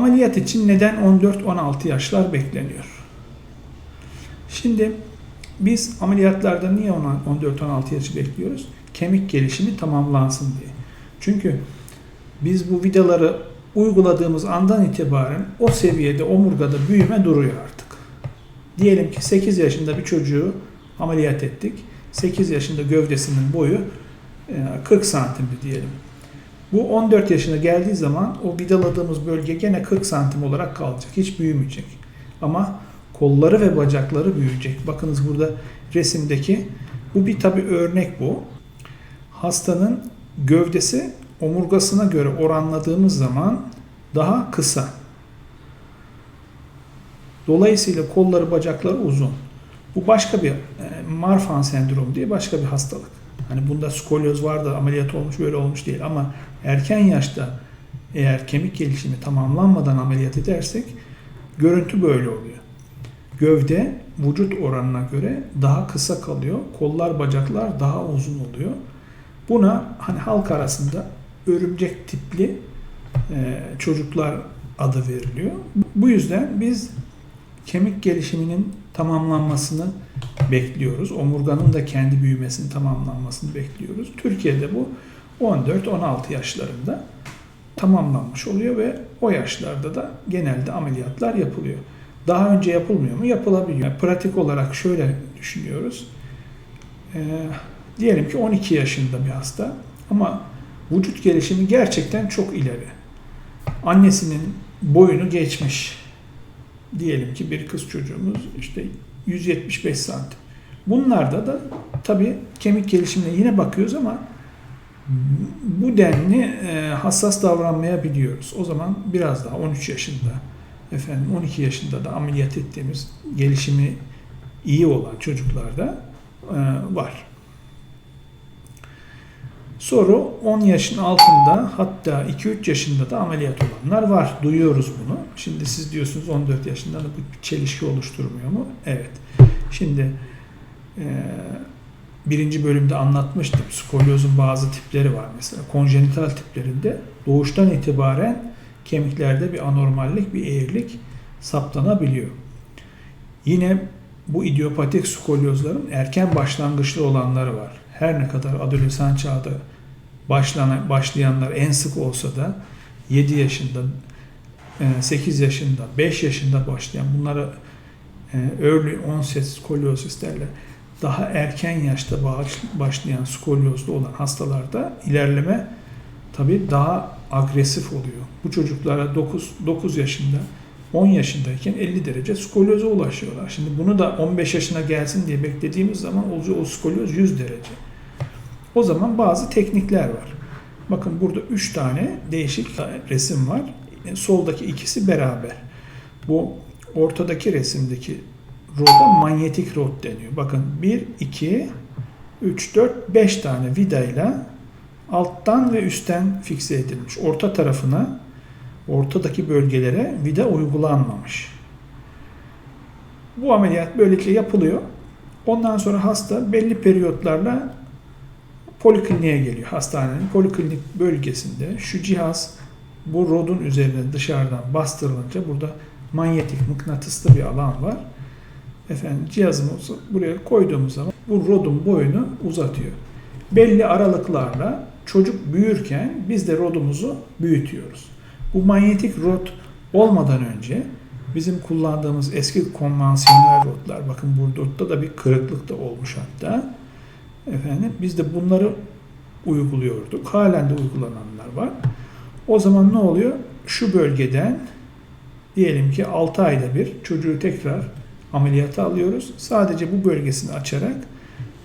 Ameliyat için neden 14-16 yaşlar bekleniyor? Şimdi biz ameliyatlarda niye 14-16 yaşı bekliyoruz? Kemik gelişimi tamamlansın diye. Çünkü biz bu vidaları uyguladığımız andan itibaren o seviyede omurgada büyüme duruyor artık. Diyelim ki 8 yaşında bir çocuğu ameliyat ettik. 8 yaşında gövdesinin boyu e, 40 santimdi diyelim. Bu 14 yaşına geldiği zaman o vidaladığımız bölge gene 40 santim olarak kalacak. Hiç büyümeyecek. Ama kolları ve bacakları büyüyecek. Bakınız burada resimdeki bu bir tabi örnek bu. Hastanın gövdesi omurgasına göre oranladığımız zaman daha kısa. Dolayısıyla kolları bacakları uzun. Bu başka bir e, Marfan sendromu diye başka bir hastalık. Hani bunda skolyoz var da ameliyat olmuş böyle olmuş değil ama erken yaşta eğer kemik gelişimi tamamlanmadan ameliyat edersek görüntü böyle oluyor. Gövde vücut oranına göre daha kısa kalıyor. Kollar, bacaklar daha uzun oluyor. Buna hani halk arasında örümcek tipli e, çocuklar adı veriliyor. Bu yüzden biz kemik gelişiminin tamamlanmasını bekliyoruz. Omurganın da kendi büyümesini tamamlanmasını bekliyoruz. Türkiye'de bu 14-16 yaşlarında tamamlanmış oluyor ve o yaşlarda da genelde ameliyatlar yapılıyor. Daha önce yapılmıyor mu? Yapılabiliyor. Pratik olarak şöyle düşünüyoruz. Ee, diyelim ki 12 yaşında bir hasta ama vücut gelişimi gerçekten çok ileri. Annesinin boyunu geçmiş. Diyelim ki bir kız çocuğumuz işte 175 santim. Bunlarda da tabii kemik gelişimine yine bakıyoruz ama bu denli e, hassas davranmayabiliyoruz. O zaman biraz daha 13 yaşında, efendim 12 yaşında da ameliyat ettiğimiz gelişimi iyi olan çocuklarda e, var. Soru 10 yaşın altında hatta 2-3 yaşında da ameliyat olanlar var. Duyuyoruz bunu. Şimdi siz diyorsunuz 14 yaşında da bu çelişki oluşturmuyor mu? Evet. Şimdi e, birinci bölümde anlatmıştım. Skolyozun bazı tipleri var mesela. Konjenital tiplerinde doğuştan itibaren kemiklerde bir anormallik, bir eğrilik saptanabiliyor. Yine bu idiopatik skolyozların erken başlangıçlı olanları var. Her ne kadar adolesan çağda başlanan, başlayanlar en sık olsa da 7 yaşında, 8 yaşında, 5 yaşında başlayan bunlara early onset skoliosis derler. Daha erken yaşta başlayan skolyozlu olan hastalarda ilerleme tabi daha agresif oluyor. Bu çocuklara 9, 9 yaşında 10 yaşındayken 50 derece skolyoza ulaşıyorlar. Şimdi bunu da 15 yaşına gelsin diye beklediğimiz zaman olacağı o skolyoz 100 derece. O zaman bazı teknikler var. Bakın burada 3 tane değişik resim var. Soldaki ikisi beraber. Bu ortadaki resimdeki roda manyetik rod deniyor. Bakın 1, 2, 3, 4, 5 tane vidayla alttan ve üstten fikse edilmiş. Orta tarafına, ortadaki bölgelere vida uygulanmamış. Bu ameliyat böylelikle yapılıyor. Ondan sonra hasta belli periyotlarla polikliniğe geliyor. Hastanenin poliklinik bölgesinde şu cihaz bu rodun üzerine dışarıdan bastırılınca burada manyetik mıknatıslı bir alan var. Efendim cihazımızı buraya koyduğumuz zaman bu rodun boyunu uzatıyor. Belli aralıklarla çocuk büyürken biz de rodumuzu büyütüyoruz. Bu manyetik rod olmadan önce bizim kullandığımız eski konvansiyonel rodlar bakın burada da bir kırıklık da olmuş hatta. Efendim biz de bunları uyguluyorduk. Halen de uygulananlar var. O zaman ne oluyor? Şu bölgeden diyelim ki 6 ayda bir çocuğu tekrar ameliyata alıyoruz. Sadece bu bölgesini açarak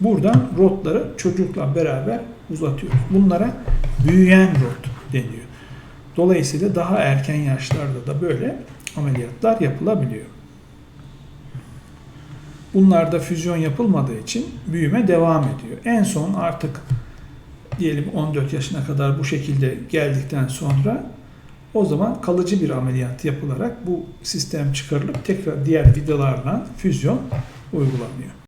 buradan rotları çocukla beraber uzatıyoruz. Bunlara büyüyen rot deniyor. Dolayısıyla daha erken yaşlarda da böyle ameliyatlar yapılabiliyor. Bunlarda füzyon yapılmadığı için büyüme devam ediyor. En son artık diyelim 14 yaşına kadar bu şekilde geldikten sonra o zaman kalıcı bir ameliyat yapılarak bu sistem çıkarılıp tekrar diğer vidalarla füzyon uygulanıyor.